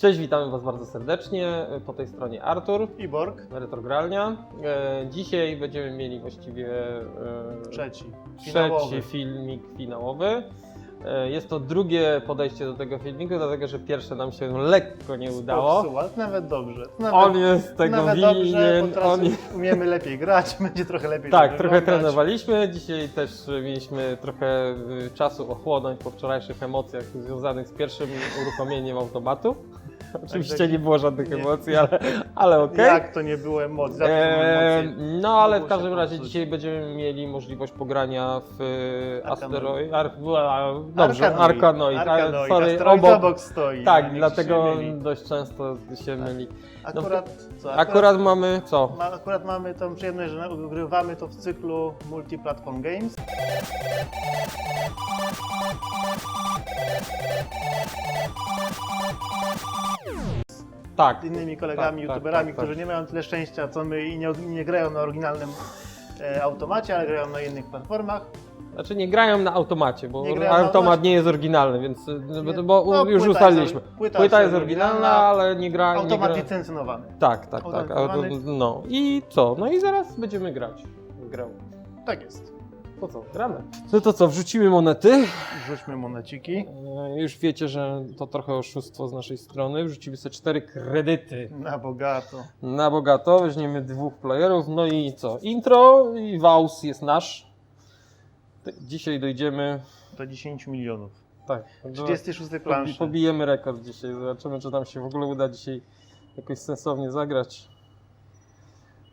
Cześć, witamy Was bardzo serdecznie. Po tej stronie Artur, I Borg, Retrogralnia. E, Dzisiaj będziemy mieli właściwie e, trzeci. trzeci Finałowy. filmik finałowy. E, Jest to drugie podejście do tego filmiku, dlatego że pierwsze nam się lekko nie udało. Popsuł, ale to nawet dobrze. Nawet, On jest tego nawet dobrze, winien. bo teraz On... umiemy lepiej grać, będzie trochę lepiej Tak, trochę wyglądać. trenowaliśmy. Dzisiaj też mieliśmy trochę y, czasu ochłonąć po wczorajszych emocjach związanych z pierwszym uruchomieniem automatu. Oczywiście nie było żadnych nie. emocji, ale, ale okej. Jak to nie było emocji? Zawsze Eee, emocje. no ale w każdym razie popsuć. dzisiaj będziemy mieli możliwość pogrania w Arkanoid. Asteroid. Ar, dobrze, Arkanoid. Arkanoid. Sorry, Asteroid obok. obok stoi. Tak, dlatego dość często się myli. Akurat, co, Akurat mamy co? ma, akurat mamy tą przyjemność, że ugrywamy to w cyklu Multiplatform Games. Tak. z innymi kolegami, Tak, tak, youtuberami, tak, tak. którzy nie mają tyle szczęścia co my i nie, nie grają na oryginalnym e, automacie, ale grają na innych platformach. Znaczy nie grają na automacie, bo Nie grają na automat automacie. nie jest oryginalny, więc y, Nie, bo, bo no, już płyta ustaliliśmy. jest- płyta jest jest oryginalna, oryginalna, ale nie gra. Nie Automat gra... licencjonowany. Tak, tak, tak. No i co? No i zaraz będziemy grać. Grał. Tak jest. To co? Gramy. No to co, wrzucimy monety. Rzućmy moneciki E, Już wiecie, że to trochę oszustwo z naszej strony. Wrzucimy sobie cztery kredyty na bogato. na bogato. Weźmiemy dwóch playerów. No i co? Intro i Waus jest nasz. Ty- Dzisiaj dojdziemy. Do 10 milionów. Tak. 36 Pobi- planszy. Pobijemy rekord dzisiaj. Zobaczymy, czy nam się w ogóle uda dzisiaj jakoś sensownie zagrać.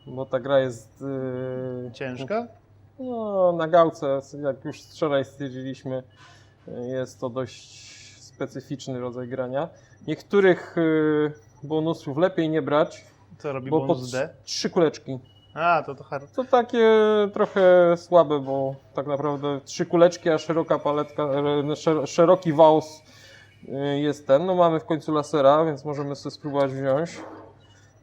Bo ta gra jest. Yy, Ciężka? No, na gałce, jak już wczoraj stwierdziliśmy, jest to dość specyficzny rodzaj grania. Niektórych yy, bonusów lepiej nie brać, Co robi bo bonus D? trzy kuleczki. A, to to hard. To takie trochę słabe, bo tak naprawdę trzy kuleczki, a szeroka paletka, e, szer- szeroki waus yy, jest ten. No mamy w końcu lasera, więc możemy sobie spróbować wziąć.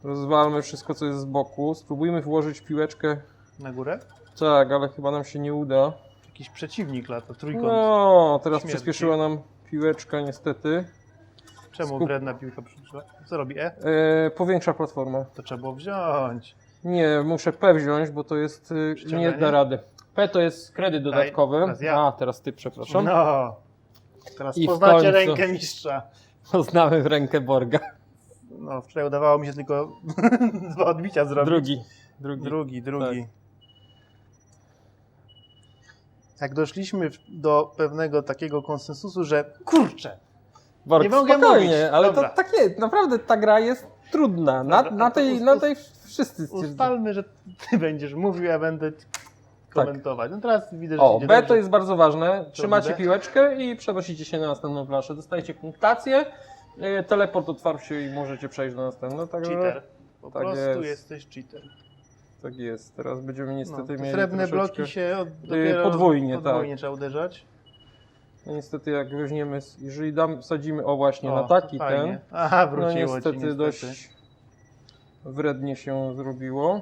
Rozwalmy wszystko, co jest z boku. Spróbujmy włożyć piłeczkę. Na górę? Tak, ale chyba nam się nie uda. Jakiś przeciwnik lata, trójkąt. No, teraz Śmierci. przyspieszyła nam piłeczka niestety. Czemu skup- wredna piłka przyszła? Co robi E? E, powiększa platformę. To trzeba było wziąć. Nie, muszę P wziąć, bo to jest. y, nie da rady. P to jest kredyt dodatkowy. teraz ja. A, teraz ty, przepraszam. No. Teraz I w poznacie końcu. rękę mistrza. Poznamy w rękę Borga. No, wczoraj udawało mi się tylko dwa odbicia zrobić. Drugi. Drugi. Drugi, drugi. Jak doszliśmy do pewnego takiego konsensusu, że kurczę, Borg, Nie mogę spokojnie, mówić. ale Dobra. to tak jest. Naprawdę ta gra jest trudna. Na, Dobra, na, to tej, na tej wszyscy ustalmy, że ty będziesz mówił, ja będę komentować. No teraz widzę, że O, B dobrze. to jest bardzo ważne. Trzymacie piłeczkę i przenosicie się na następną planszę. Dostajecie punktację, e, teleport otwarł się i możecie przejść do następnego. Także cheater. Po Tak prostu jest. jesteś cheater. Tak jest. Teraz będziemy No, niestety te mieli srebrne troszeczkę... bloki się od, dopiero podwójnie, podwójnie trzeba uderzać. No niestety jak weźmiemy, jeżeli dam, wsadzimy o właśnie O, na taki ten. Aha, no niestety, niestety. dość wrednie się zrobiło.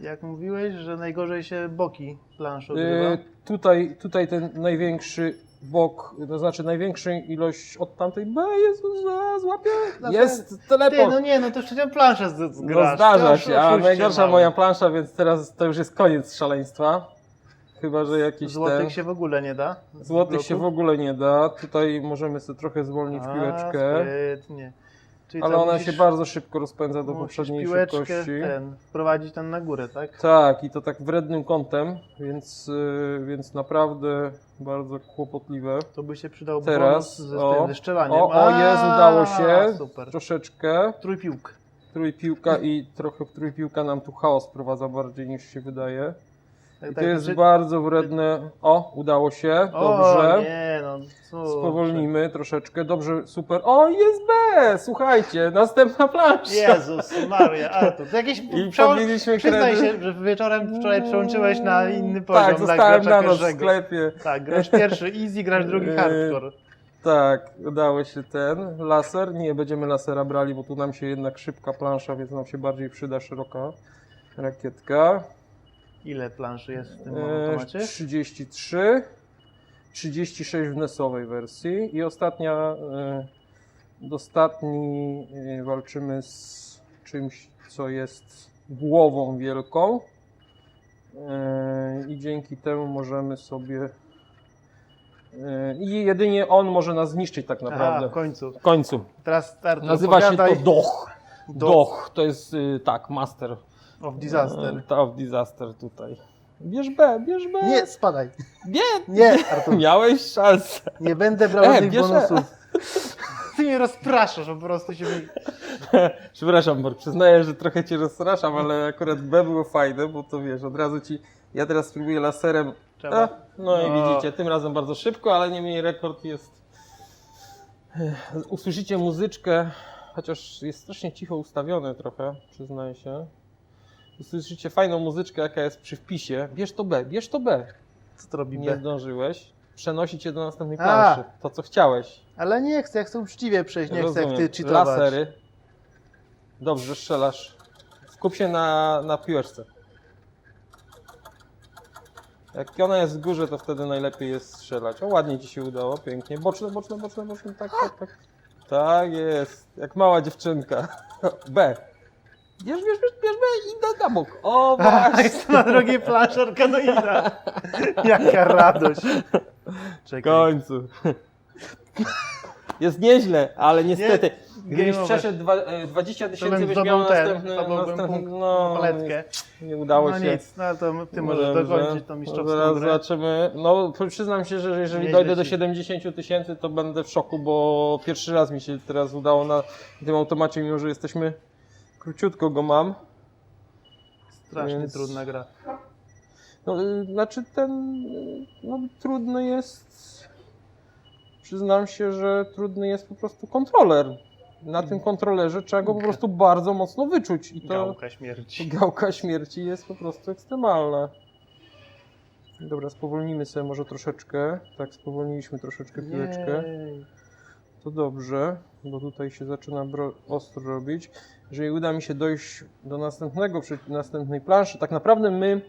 Jak mówiłeś, że najgorzej się boki planszy odgrywa. E, tutaj, tutaj ten największy bok, to znaczy największą ilość od tamtej B, Jezu, za- złapie, No jest Ty, teleport. no nie, no to przecież planszę z- No zgrasz. zdarza Ty się, a najgorsza mały. moja plansza, więc teraz to już jest koniec szaleństwa. Chyba, że jakiś Złotych ten... się w ogóle nie da. Złotych się w ogóle nie da. Tutaj możemy sobie trochę zwolnić piłeczkę, Sprytnie. Czyli ale co, ona musisz- się bardzo szybko rozpędza do musisz poprzedniej piłeczkę szybkości. ten, wprowadzić tam na górę, tak? Tak, i to tak wrednym kątem, więc, yy, więc naprawdę bardzo kłopotliwe. To by się przydał Teraz, bonus ze o, tym wyszczelaniem. O, o jest, udało się. Super. Troszeczkę. Trójpiłk. Trójpiłka i trochę trójpiłka nam tu chaos prowadza bardziej niż się wydaje. Tak, tak, to jest znaczy- bardzo wredne. O, udało się. O, Dobrze. nie, no? Spowolnimy troszeczkę. Dobrze, super. O, jest B! Słuchajcie, następna plansza. Jezus Maria, Artur, to jakieś I przełą- pobiliśmy Przyznaj kredyt. się, że wieczorem wczoraj przełączyłeś na inny poziom Tak, zostałem gracza na noc w pierwszego. sklepie. Tak, grasz pierwszy easy, grasz drugi Yy, hardcore. Tak, udało się ten. Laser. Nie będziemy lasera brali, bo tu nam się jednak szybka plansza, więc nam się bardziej przyda szeroka rakietka. Ile planszy jest w tym automacie? 33. 36 w NES-owej wersji i ostatnia, y, ostatni y, walczymy z czymś, co jest głową wielką y, i dzięki temu możemy sobie i jedynie on może nas zniszczyć tak Aha, naprawdę. w końcu. W końcu. Teraz start. Nazywa się to opowiadaj. Doch. Doch. Doch, to jest y, tak, master Of disaster. E, To of disaster tutaj. Bierz B, bierz B. Nie, spadaj. nie. Nie, Artur. Miałeś szansę. Nie będę brał E, żadnych bierze. bonusów. Ty mnie rozpraszasz, po prostu się. Przepraszam, Borg, przyznaję, że trochę cię rozpraszam, ale akurat B było fajne, bo to wiesz, od razu ci. Ja teraz spróbuję laserem. A, no i No. widzicie, tym razem bardzo szybko, ale niemniej rekord jest. Usłyszycie muzyczkę, chociaż jest strasznie cicho ustawione trochę, przyznaję się. Usłyszycie fajną muzyczkę, jaka jest przy wpisie. Bierz to B, bierz to B. Co to robi Nie B? zdążyłeś. Przenosi cię do następnej A. planszy. To, co chciałeś. Ale nie chcę, ja chcę uczciwie przejść, nie chcę jak ty. Lasery. Dobrze, strzelasz. Skup się na, na piłeczce. Jak ona jest w górze, to wtedy najlepiej jest strzelać. O, ładnie ci się udało, pięknie. Boczne, boczne, boczne, boczne, tak, tak, tak. Tak jest, jak mała dziewczynka. B. Bierz, bierz, bierz, bierz i na, na bok. O, A, właśnie. jest na drogiej planszy Arkanoida. Jaka radość. W Czekaj. końcu. Jest nieźle, ale niestety. Gdybyś Game over. przeszedł dwa, e, 20 To tysięcy, bym byś zdobył miał ten, następny, zdobyłbym następny punkt no, paletkę. Nie udało No się. nic, no to ty możesz Dobrze. dokończyć tą mistrzowską Zaraz grę. zobaczymy. No, przyznam się, że jeżeli Nieźle dojdę do ci. 70 tysięcy, to będę w szoku, bo pierwszy raz mi się teraz udało na tym automacie, mimo że jesteśmy króciutko go mam. Strasznie Więc- trudna gra. No, y, znaczy ten, y, no trudny jest, przyznam się, że trudny jest po prostu kontroler. Na tym kontrolerze trzeba go po prostu bardzo mocno wyczuć i to Gałka śmierci. gałka śmierci jest po prostu ekstremalna. Dobra, spowolnimy sobie może troszeczkę. Tak, spowolniliśmy troszeczkę piłeczkę. Jej. To dobrze, bo tutaj się zaczyna ostro robić. Jeżeli uda mi się dojść do następnego, następnej planszy, tak naprawdę my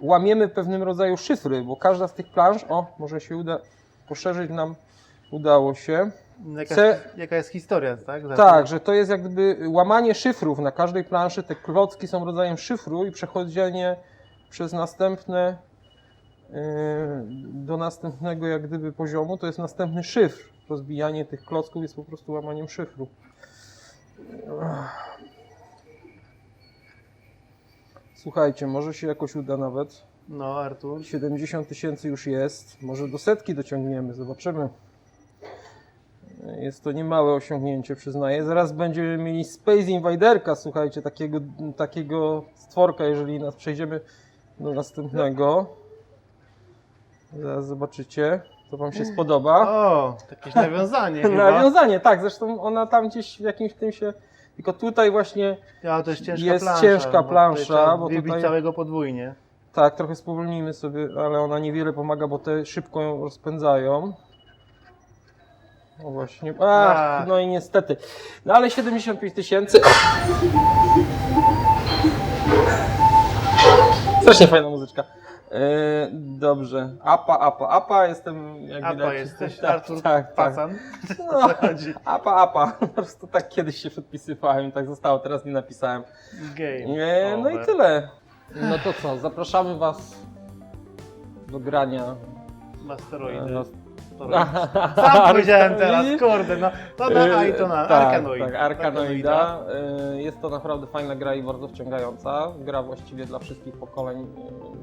łamiemy pewnym rodzaju szyfry, bo każda z tych plansz, o, może się uda poszerzyć nam, udało się. Jaka, C- jaka jest historia, tak? Tak, że to jest jak gdyby łamanie szyfrów na każdej planszy. Te klocki są rodzajem szyfru i przechodzenie przez następne yy, do następnego jak gdyby poziomu to jest następny szyfr. Rozbijanie tych klocków jest po prostu łamaniem szyfru. Słuchajcie, może się jakoś uda nawet. No, Artur. 70 tysięcy już jest. Może do setki dociągniemy, zobaczymy. Jest to niemałe osiągnięcie, przyznaję. Zaraz będziemy mieli Space Invaderka, słuchajcie, takiego, takiego stworka, jeżeli nas przejdziemy do następnego. Zaraz zobaczycie, to Wam się spodoba. O, jakieś nawiązanie chyba. Nawiązanie, tak, zresztą ona tam gdzieś w jakimś tym się... Tylko tutaj właśnie, Ja, to jest ciężka Jest plansza. ciężka bo plansza, tutaj trzeba bo wybić tutaj- całego podwójnie. tak, trochę spowolnijmy sobie, ale ona niewiele pomaga, bo te szybko ją rozpędzają. O właśnie. Ach, Tak. no i niestety. No ale 75 tysięcy. Strasznie fajna muzyczka. E, dobrze. Apa, apa, apa. Jestem jak Apa widać. jesteś, tak, Artur tak, tak. Pacan. No, O co chodzi? apa, apa. Po prostu tak kiedyś się podpisywałem i tak zostało. Teraz nie napisałem. Game Nie, no i over. tyle. No to co, zapraszamy Was do grania. Masteroidy. No, Sam powiedziałem teraz, kurde, no. To na A i to na tak, Arkanoid. Tak, Arkanoida. Y, Jest to naprawdę fajna gra i bardzo wciągająca. Gra właściwie dla wszystkich pokoleń,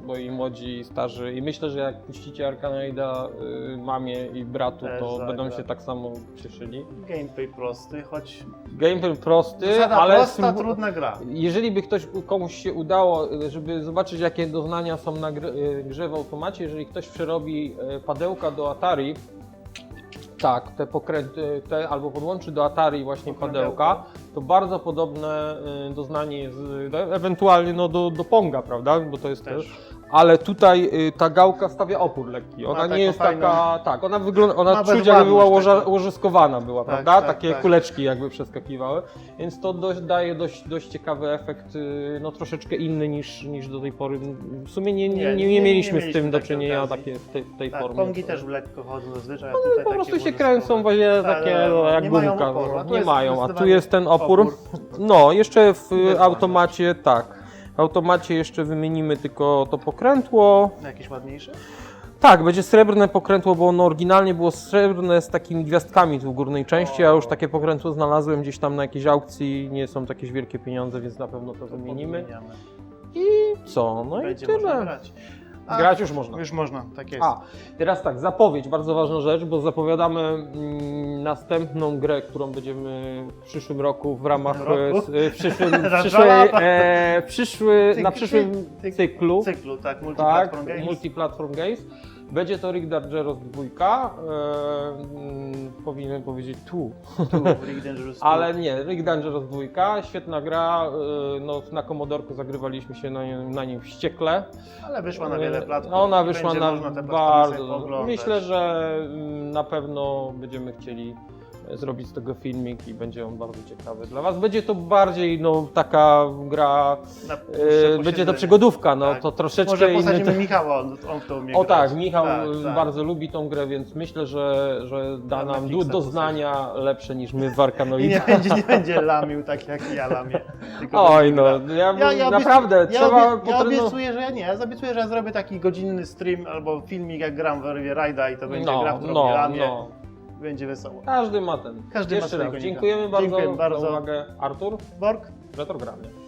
bo i młodzi, i starzy. I myślę, że jak puścicie Arkanoida y, mamie i bratu, Też to zagra. będą się tak samo cieszyli. Gameplay prosty, choć Gameplay prosty, zasada ale prosta, trudna gra. Jeżeli by ktoś, komuś się udało, żeby zobaczyć jakie doznania są na y, grze w automacie, jeżeli ktoś przerobi padełka do Atari, tak, te pokręty, te, albo podłączy do Atari właśnie padełka, to bardzo podobne y, doznanie jest, y, ewentualnie no, do, do Ponga, prawda, bo to jest też, Też. Ale tutaj y, ta gałka stawia opór lekki. Ona Ma nie taką jest fajną- taka, tak, ona wygląda, ona Ma czuć jakby była łoża, taką. łożyskowana była, Tak, prawda? tak, Takie tak. kuleczki jakby przeskakiwały, więc to dość, daje dość, dość ciekawy efekt, y, no troszeczkę inny niż, niż do tej pory. W sumie nie, nie, nie, nie, mieliśmy z tym do takiej czynienia okazji. takie, w tej, w tej Tak, formie. Pongi też lekko chodzą zazwyczaj, a tutaj po takie prostu się łożyskowe. kręcą właśnie Tak, takie ale no, jak nie mają gumka. oporu, a tu nie jest mają, a tu zdecydowanie jest ten opór. opór. No, jeszcze w automacie tak. W automacie jeszcze wymienimy tylko to pokrętło. Jakieś ładniejsze? Tak, będzie srebrne pokrętło, bo ono oryginalnie było srebrne z takimi gwiazdkami tu w górnej części, a już takie pokrętło znalazłem gdzieś tam na jakiejś aukcji. Nie są to jakieś wielkie pieniądze, więc na pewno to wymienimy. Podmieniamy. I co? No Będzie i można tyle. grać. A, Grać już można. Już można, tak jest. A, teraz tak, zapowiedź, bardzo ważna rzecz, bo zapowiadamy mm, następną grę, którą będziemy w przyszłym roku w ramach roku? e, s- e, przyszłym, Za przyszłej, e, przyszły, na przyszłym cyk- cyklu. Cyklu, tak, Tak, multiplatform games. Multiplatform Games. Będzie to Rick Dangerous 2. E, mm, powinienem powiedzieć tu, Tu, ale nie, Rick Dangerous 2. Świetna gra. E, no, na Komodorku zagrywaliśmy się na, nim- na nim wściekle. Ale wyszła na wiele platform. No, Ona wyszła na bardzo. Myślę, że mm, na pewno będziemy chcieli e, zrobić z tego filmik i będzie on bardzo ciekawy dla Was. Będzie to bardziej no, taka gra, Na e, będzie to posiedzenie. przygodówka, no Tak. to troszeczkę Może inny. posadzimy Michała, on, on w to umie O grać. tak, Michał Tak, tak. bardzo lubi tą grę, więc myślę, że, że da Na nam du- Netflixa doznania lepsze niż my w I nie będzie, nie będzie lamił tak jak ja lamię. tylko Oj będzie no, grał. ja, Ja, ja naprawdę obiecuję, trzeba ja, obie, ja potrenować. obiecuję, że ja nie. Ja obiecuję, że ja zrobię taki godzinny stream albo filmik jak gram w wersję Rajda i to będzie gra No, w no, drobie ramię. no. Będzie wesoło. Każdy ma ten. Każdy ma Jeszcze swojego raz, nika. dziękujemy bardzo, Dziękuję bardzo. za uwagę. Artur, Borg? retrogramy.